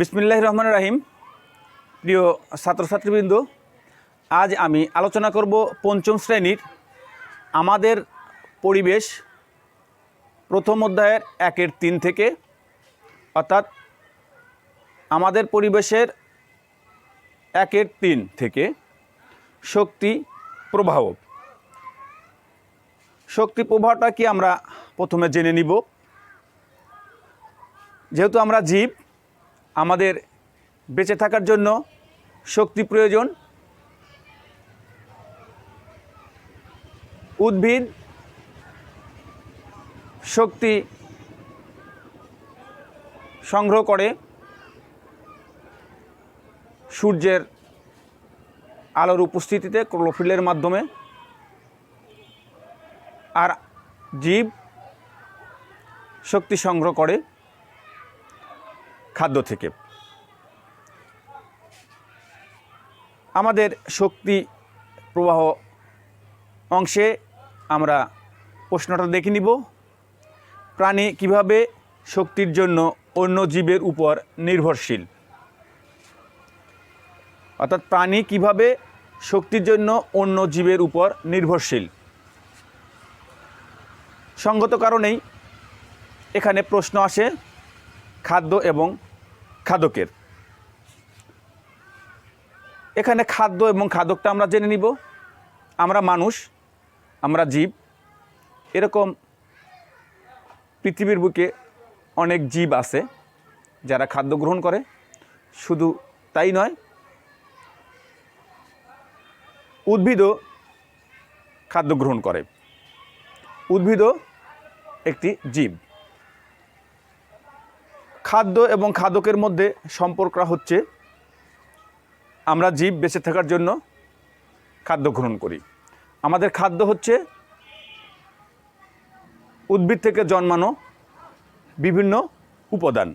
বিসমিল্লাহ রহমান রাহিম। প্রিয় ছাত্রছাত্রীবৃন্দ, আজ আমি আলোচনা করব পঞ্চম শ্রেণির আমাদের পরিবেশ প্রথম অধ্যায়ের একের তিন থেকে। অর্থাৎ আমাদের পরিবেশের একের তিন থেকে শক্তি প্রবাহ। শক্তি প্রবাহটা কি আমরা প্রথমে জেনে নিব। যেহেতু আমরা জীব আমাদের বেঁচে থাকার জন্য শক্তি প্রয়োজন। উদ্ভিদ শক্তি সংগ্রহ করে। সূর্যের আলোর উপস্থিতিতে ক্লোরোফিলের মাধ্যমে। আর জীব শক্তি সংগ্রহ করে। খাদ্য থেকে। আমাদের শক্তি প্রবাহ অংশে আমরা প্রশ্নটা দেখে নিব। প্রাণী কীভাবে শক্তির জন্য অন্য জীবের উপর নির্ভরশীল? অর্থাৎ প্রাণী কীভাবে শক্তির জন্য অন্য জীবের উপর নির্ভরশীল? সঙ্গত কারণেই এখানে প্রশ্ন আসে, খাদ্য এবং খাদকের। এখানে খাদ্য এবং খাদকটা আমরা জেনে নিব। আমরা মানুষ, আমরা জীব। এরকম পৃথিবীর বুকে অনেক জীব আছে যারা খাদ্য গ্রহণ করে। শুধু তাই নয়, উদ্ভিদও খাদ্য গ্রহণ করে। উদ্ভিদও একটি জীব। খাদ্য এবং খাদকের মধ্যে সম্পর্কটা হচ্ছে আমরা জীব বেঁচে থাকার জন্য খাদ্য গ্রহণ করি। আমাদের খাদ্য হচ্ছে উদ্ভিদ থেকে জন্মানো বিভিন্ন উপাদান।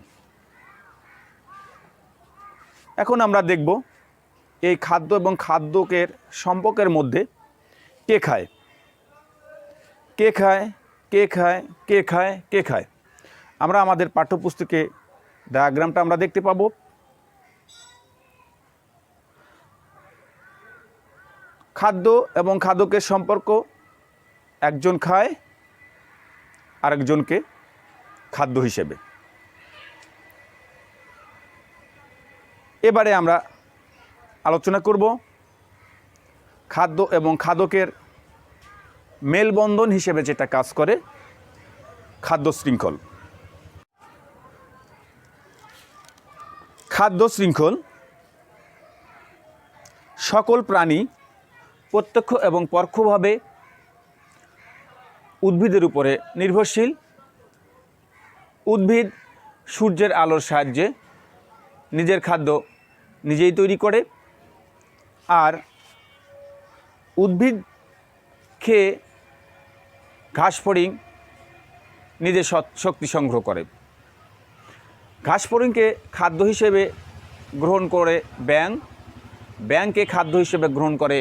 এখন আমরা দেখব এই খাদ্য এবং খাদ্যকের সম্পর্কের মধ্যে কে খায়? কে খায়? কে খায়? কে খায়? কে খায়? আমরা আমাদের পাঠ্যপুস্তকে ডায়াগ্রামটা আমরা দেখতে পাবো। খাদ্য এবং খাদ্যকের সম্পর্ক, একজন খায়, আরেকজনকে খাদ্য হিসেবে। এবারে আমরা আলোচনা করব খাদ্য এবং খাদকের মেলবন্ধন হিসেবে যেটা কাজ করে, খাদ্য শৃঙ্খল। খাদ্য শৃঙ্খল, সকল প্রাণী প্রত্যক্ষ এবং পরোক্ষভাবে উদ্ভিদের উপরে নির্ভরশীল। উদ্ভিদ সূর্যের আলোর সাহায্যে নিজের খাদ্য নিজেই তৈরি করে। আর উদ্ভিদ খেয়ে ঘাস ফড়িং নিজের শক্তি সংগ্রহ করে। ঘাস ফড়িংকে খাদ্য হিসেবে গ্রহণ করে ব্যাং ব্যাংকে খাদ্য হিসেবে গ্রহণ করে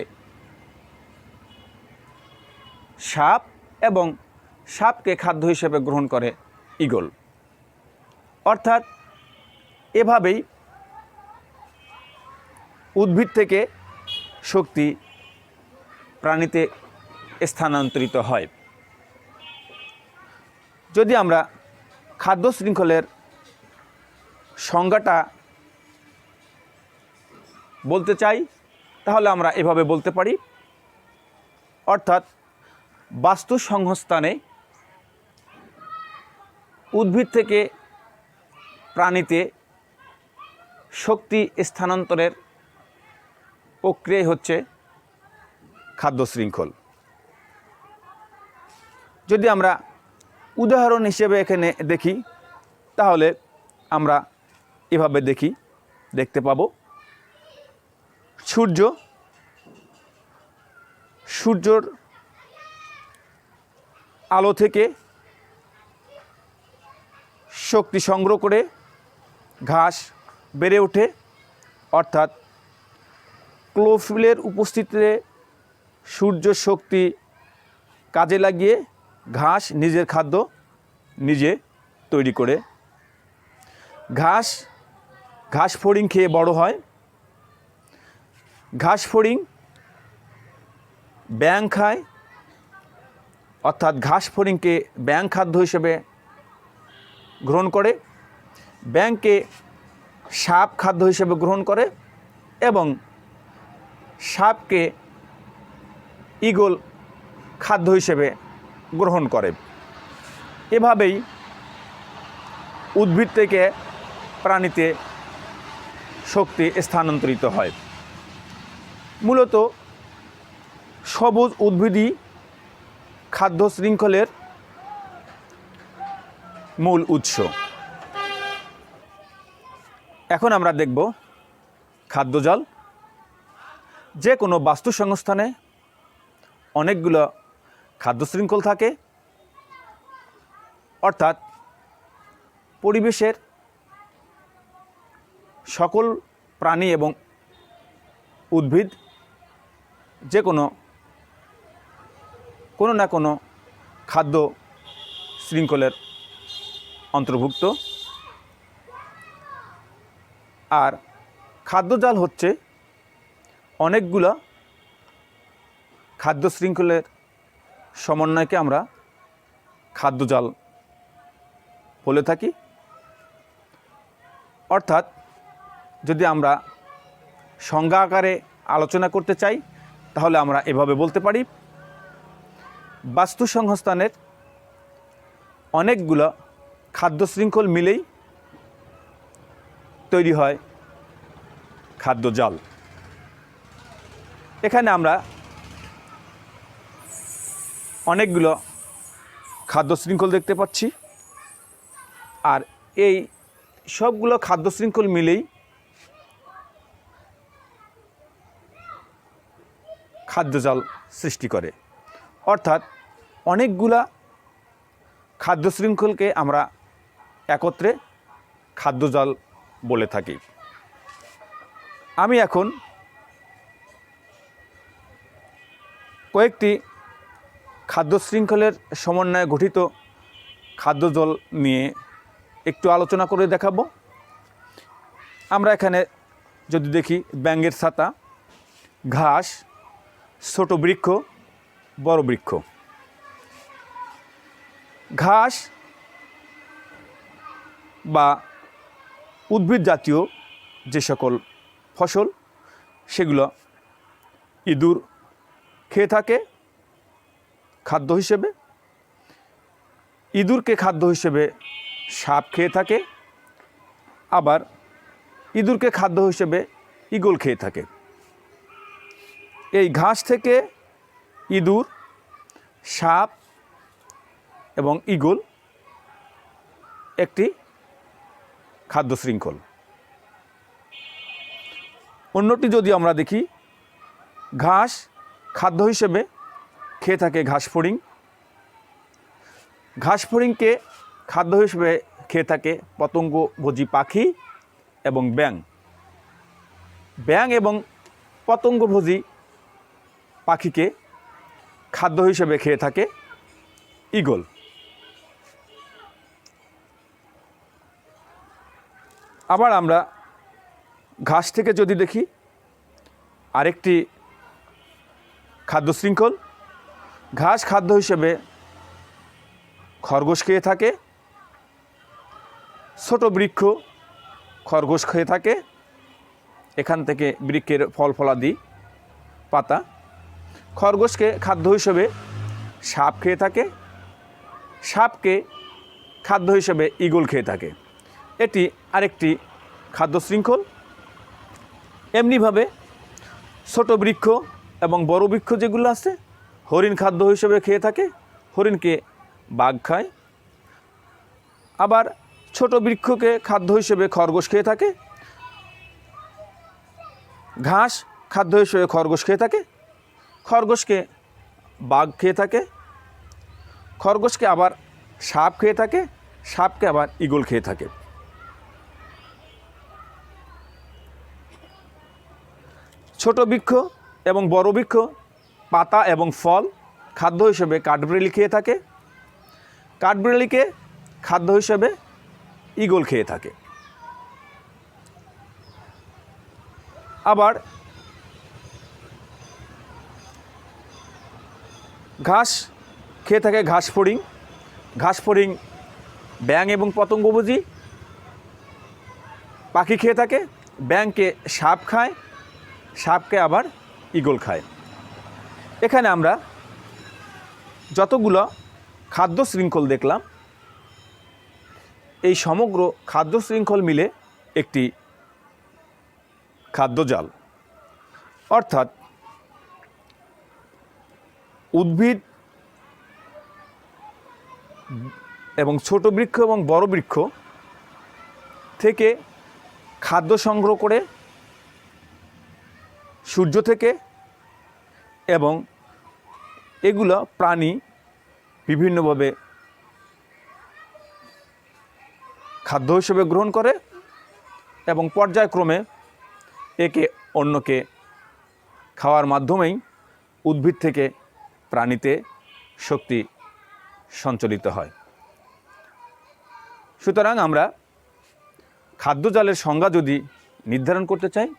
সাপ এবং সাপকে খাদ্য হিসেবে গ্রহণ করে ঈগল। অর্থাৎ এভাবেই উদ্ভিদ থেকে শক্তি প্রাণীতে স্থানান্তরিত হয়। যদি আমরা খাদ্য শৃঙ্খলের সংজ্ঞাটা বলতে চাই, তাহলে আমরা এভাবে বলতে পারি। অর্থাৎ বাস্তু সংস্থানে উদ্ভিদ থেকে প্রাণীতে শক্তি স্থানান্তরের প্রক্রিয়াই হচ্ছে খাদ্য শৃঙ্খল। যদি আমরা উদাহরণ হিসেবে এখানে দেখি, তাহলে আমরা এভাবে দেখি, দেখতে পাবো। সূর্য, সূর্যর আলো থেকে শক্তি সংগ্রহ করে ঘাস বেড়ে ওঠে। অর্থাৎ ক্লোফিলের উপস্থিতিতে সূর্য শক্তি কাজে লাগিয়ে ঘাস নিজের খাদ্য নিজে তৈরি করে। ঘাস ঘাস ফড়িং খেয়ে বড় হয়। ঘাস ফড়িং ব্যাং খায়। অর্থাৎ ঘাস ফড়িংকে ব্যাং খাদ্য হিসেবে গ্রহণ করে। ব্যাংকে সাপ খাদ্য হিসেবে গ্রহণ করে এবং সাপকে ইগল খাদ্য হিসেবে গ্রহণ করে। এভাবেই উদ্ভিদ থেকে প্রাণীতে শক্তি স্থানান্তরিত হয়। মূলত সবুজ উদ্ভিদই খাদ্য শৃঙ্খলের মূল উৎস। এখন আমরা দেখব খাদ্যজাল যে কোনো বাস্তু সংস্থানে অনেকগুলো খাদ্য শৃঙ্খল থাকে। অর্থাৎ পরিবেশের সকল প্রাণী এবং উদ্ভিদ যে কোনো কোনো না কোনো খাদ্য শৃঙ্খলের অন্তর্ভুক্ত। আর খাদ্যজাল হচ্ছে অনেকগুলো খাদ্য শৃঙ্খলের সমন্বয়কে আমরা খাদ্যজাল বলে থাকি। অর্থাৎ যদি আমরা সংজ্ঞা আকারে আলোচনা করতে চাই, তাহলে আমরা এভাবে বলতে পারি। বাস্তু সংস্থানের অনেকগুলো খাদ্য শৃঙ্খল মিলেই তৈরি হয় খাদ্য জাল। এখানে আমরা অনেকগুলো খাদ্য শৃঙ্খল দেখতে পাচ্ছি। আর এই সবগুলো খাদ্য শৃঙ্খল মিলেই খাদ্যজাল সৃষ্টি করে। অর্থাৎ অনেকগুলা খাদ্য শৃঙ্খলকে আমরা একত্রে খাদ্যজাল বলে থাকি। আমি এখন কয়েকটি খাদ্য শৃঙ্খলের সমন্বয়ে গঠিত খাদ্যজল নিয়ে একটু আলোচনা করে দেখাবো। আমরা এখানে যদি দেখি ব্যাঙ্গের ছাতা, ঘাস ছোট বৃক্ষ, বড় বৃক্ষ। ঘাস বা উদ্ভিদ জাতীয় যে সকল ফসল, সেগুলো ইঁদুর খেয়ে থাকে খাদ্য হিসেবে। ইঁদুরকে খাদ্য হিসেবে সাপ খেয়ে থাকে। আবার ইঁদুরকে খাদ্য হিসেবে ইগল খেয়ে থাকে। এই ঘাস থেকে ইঁদুর, সাপ এবং ইগল একটি খাদ্য শৃঙ্খল। অন্যটি যদি আমরা দেখি, ঘাস খাদ্য হিসেবে খেয়ে থাকে ঘাস ফড়িং। ঘাস ফড়িংকে খাদ্য হিসেবে খেয়ে থাকে পতঙ্গভোজী পাখি এবং ব্যাং ব্যাং এবং পতঙ্গভোজী পাখিকে খাদ্য হিসেবে খেয়ে থাকে ইগল আবার আমরা ঘাস থেকে যদি দেখি, আরেকটি খাদ্য শৃঙ্খল, ঘাস খাদ্য হিসেবে খরগোশ খেয়ে থাকে, ছোট বৃক্ষ খরগোশ খেয়ে থাকে, এখান থেকে বৃক্ষের ফল ফলাদি পাতা খরগোশকে খাদ্য হিসেবে সাপ খেয়ে থাকে, সাপকে খাদ্য হিসেবে ইগল খেয়ে থাকে। এটি আরেকটি খাদ্য শৃঙ্খল। এমনিভাবে ছোট বৃক্ষ এবং বড় বৃক্ষ যেগুলো আছে, হরিণ খাদ্য হিসেবে খেয়ে থাকে, হরিণকে বাঘ খায়। আবার ছোট বৃক্ষকে খাদ্য হিসেবে খরগোশ খেয়ে থাকে, ঘাস খাদ্য হিসেবে খরগোশ খেয়ে থাকে খরগোশকে বাঘ খেয়ে থাকে, খরগোশকে আবার সাপ খেয়ে থাকে, সাপকে আবার ইগল খেয়ে থাকে। ছোট বৃক্ষ এবং বড় বৃক্ষ, পাতা এবং ফল খাদ্য হিসেবে কাঠবিড়ালি খেয়ে থাকে, কাঠবিড়ালিকে খাদ্য হিসেবে ইগল খেয়ে থাকে। আবার ঘাস, খেয়ে থাকে ঘাস ফড়িং। ঘাস ফড়িং ব্যাং এবং পতঙ্গভোজী পাখি খেয়ে থাকে ব্যাংকে সাপ খায়, সাপকে আবার ইগল খায়। এখানে আমরা যতগুলো খাদ্য শৃঙ্খল দেখলাম, এই সমগ্র খাদ্য শৃঙ্খল মিলে একটি খাদ্যজাল অর্থাৎ উদ্ভিদ এবং ছোট বৃক্ষ এবং বড় বৃক্ষ থেকে খাদ্য সংগ্রহ করে সূর্য থেকে এবং এগুলো প্রাণী বিভিন্নভাবে খাদ্য হিসেবে গ্রহণ করে এবং পর্যায়ক্রমে একে অন্যকে খাওয়ার মাধ্যমেই উদ্ভিদ থেকে প্রাণীতে শক্তি সঞ্চালিত হয়। সুতরাং আমরা খাদ্যজালের সংজ্ঞা যদি নির্ধারণ করতে চাই,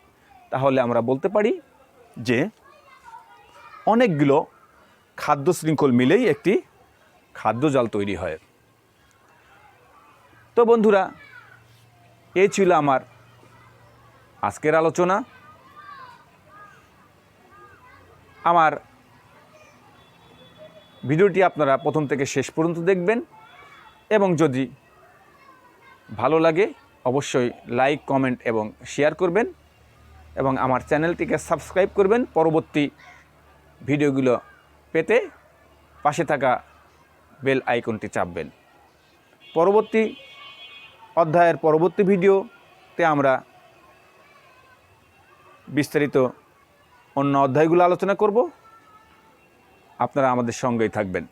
তাহলে আমরা বলতে পারি যে অনেকগুলো খাদ্য শৃঙ্খল মিলেই একটি খাদ্যজাল তৈরি হয়। তো বন্ধুরা এই ছিল আমার আজকের আলোচনা। আমার ভিডিওটি আপনারা প্রথম থেকে শেষ পর্যন্ত দেখবেন। এবং যদি ভালো লাগে, অবশ্যই লাইক, কমেন্ট এবং শেয়ার করবেন। এবং আমার চ্যানেলটিকে সাবস্ক্রাইব করবেন পরবর্তী ভিডিওগুলো পেতে পাশে থাকা বেল আইকনটি চাপবেন। পরবর্তী অধ্যায়ের পরবর্তী ভিডিওতে আমরা বিস্তারিত অন্য অধ্যায়গুলো আলোচনা করব। আপনারা আমাদের সঙ্গেই থাকবেন।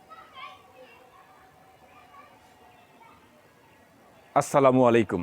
আসসালামু আলাইকুম।